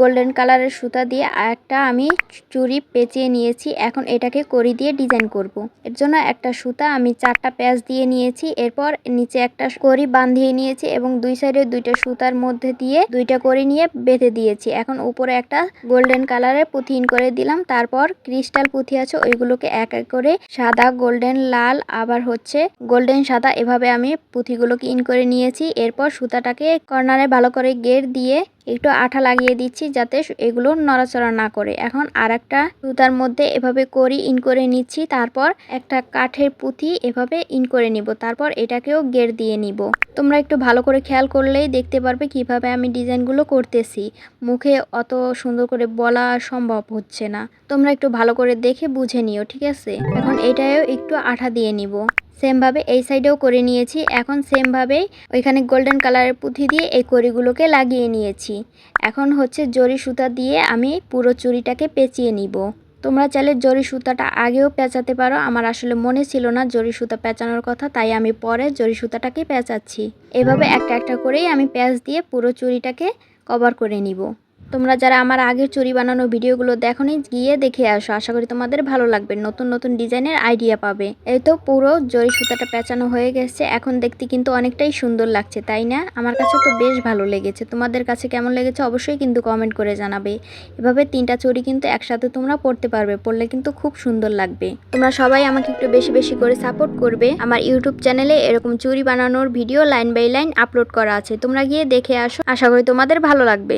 Golden কালারের সুতা দিয়ে একটা আমি চুড়ি পেঁচিয়ে নিয়েছি। এখন এটাকে করি দিয়ে ডিজাইন করব। এর জন্য একটা সুতা আমি চারটা প্যাচ দিয়ে নিয়েছি। এরপর নিচে একটা করি বাঁধিয়ে নিয়েছি এবং দুই সাইডে দুইটা সুতার মধ্যে দিয়ে দুইটা করি নিয়ে বেঁধে দিয়েছি। এখন উপরে একটা গোল্ডেন কালারের পুঁথি ইন করে দিলাম। তারপর ক্রিস্টাল পুঁথি আছে, ওইগুলোকে এক এক করে সাদা, গোল্ডেন, লাল, আবার হচ্ছে গোল্ডেন সাদা এভাবে আমি পুঁথিগুলোকে ইন করে নিয়েছি। এরপর সুতাটাকে কর্নারে ভালো করে গের দিয়ে একটু আঠা লাগিয়ে দিচ্ছি যাতে এগুলো নড়াচড়া না করে। এখন আর একটা সুতার মধ্যে এভাবে করি ইন করে নিচ্ছি। তারপর একটা কাঠের পুঁথি এভাবে ইন করে নিব। তারপর এটাকেও গের দিয়ে নিব। তোমরা একটু ভালো করে খেয়াল করলেই দেখতে পারবে কীভাবে আমি ডিজাইনগুলো করতেছি। মুখে অত সুন্দর করে বলা সম্ভব হচ্ছে না। তোমরা একটু ভালো করে দেখে বুঝে নিও, ঠিক আছে? এখন এটাও একটু আঠা দিয়ে নিব। সেমভাবে এই সাইডেও করে নিয়েছি। এখন সেমভাবেই ওইখানে গোল্ডেন কালারের পুঁথি দিয়ে এই কড়িগুলোকে লাগিয়ে নিয়েছি। এখন হচ্ছে জরি সুতা দিয়ে আমি পুরো চুড়িটাকে পেঁচিয়ে নিব। তোমরা চাইলে জরি সুতাটা আগেও পেঁচাতে পারো। আমার আসলে মনে ছিল না জরি সুতা পেঁচানোর কথা, তাই আমি পরে জরি সুতাটাকে পেঁচাচ্ছি। এভাবে একটা একটা করেই আমি প্যাঁচ দিয়ে পুরো চুড়িটাকে কভার করে নিব। তোমরা যারা আমার আগের চুরি বানানো ভিডিওগুলো দেখোনি, গিয়ে দেখে আসো। আশা করি তোমাদের ভালো লাগবে। নতুন নতুন ডিজাইনের আইডিয়া পাবে। এই তো পুরো জরি সুতাটা পেঁচানো হয়ে গেছে। এখন দেখতে কিন্তু অনেকটাই সুন্দর লাগছে, তাই না? আমার কাছে তো বেশ ভালো লেগেছে। তোমাদের কাছে কেমন লেগেছে অবশ্যই কিন্তু কমেন্ট করে জানাবে। এভাবে তিনটা চুরি কিন্তু একসাথে তোমরা পড়তে পারবে। পড়লে কিন্তু খুব সুন্দর লাগবে। তোমরা সবাই আমাকে একটু বেশি বেশি করে সাপোর্ট করবে। আমার ইউটিউব চ্যানেলে এরকম চুরি বানানোর video line by line upload করা আছে। তোমরা গিয়ে দেখে আসো। আশা করি তোমাদের ভালো লাগবে।